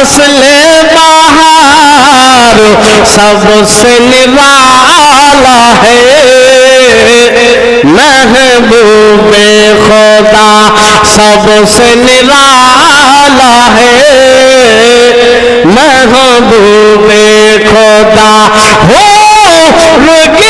فصل بہار سب سے نرالا ہے۔ محبوب خدا سب سے نرالا ہے۔ محبوب خدا ہو رگے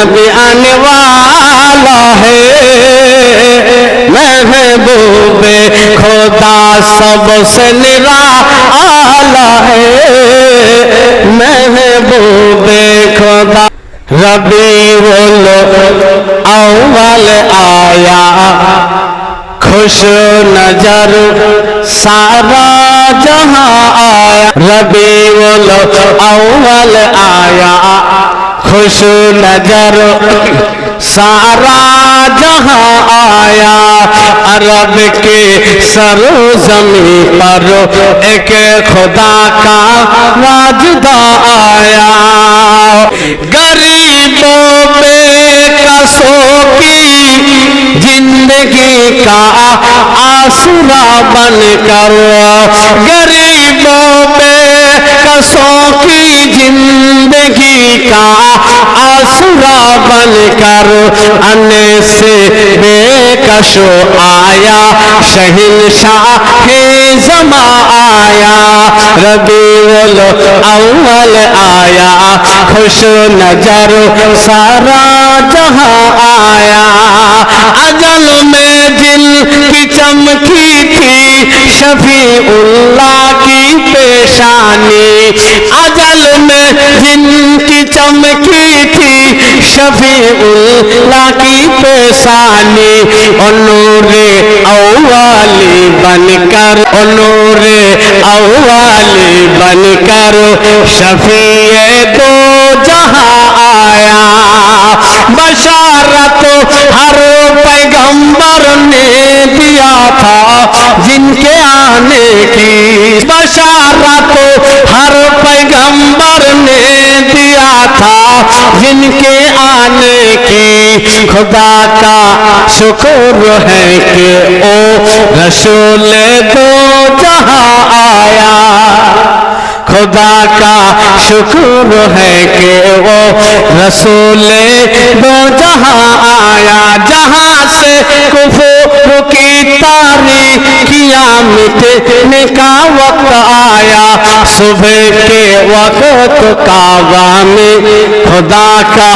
نبی آنے والا ہے، محبوب خدا سب سے نرالا ہے۔ محبوب خدا ربیع الاول آیا۔ خوش نظر سارا جہاں آیا۔ ربیع الاول آیا۔ خوش نظر سارا جہاں آیا عرب کے سر زمین پر ایک خدا کا واجدہ آیا۔ غریبوں بے کسوں کی زندگی کا آسرا بن کر۔ غریبوں بے کسوں کی زندگی کا آسرا بن کر ان سے بے کشو آیا شہنشاہ زما آیا۔ ربیع الاول آیا، خوش نظر سارا جہاں آیا۔ اجل میں جن کی چمکی تھی، شفیع اللہ کی پیشانی۔ اجل میں جن کی چمکی تھی شفیع اللہ کی پیسانی انور اوالی بن کر انور اوالی بن کر شفیع جن کے آنے کی خدا کا شکر ہے کہ او رسول دو جہاں آیا، خدا کا شکر ہے کہ وہ رسول دو جہاں آیا، جہاں سے کفر کی تاریخیاں مٹنے کا وقت آیا؟ صبح کے وقت کعبہ میں خدا کا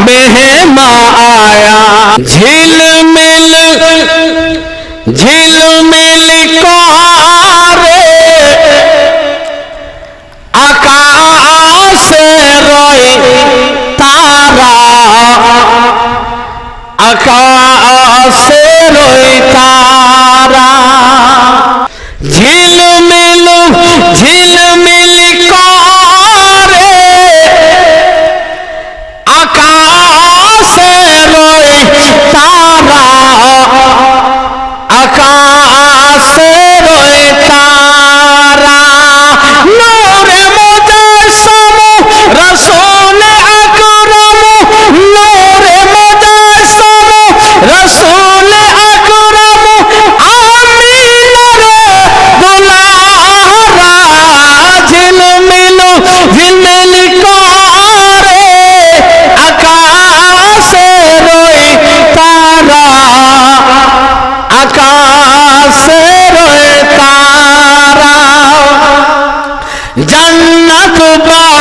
مہما آیا۔ جھیل مل আকাশের তারা। জান্নাত বা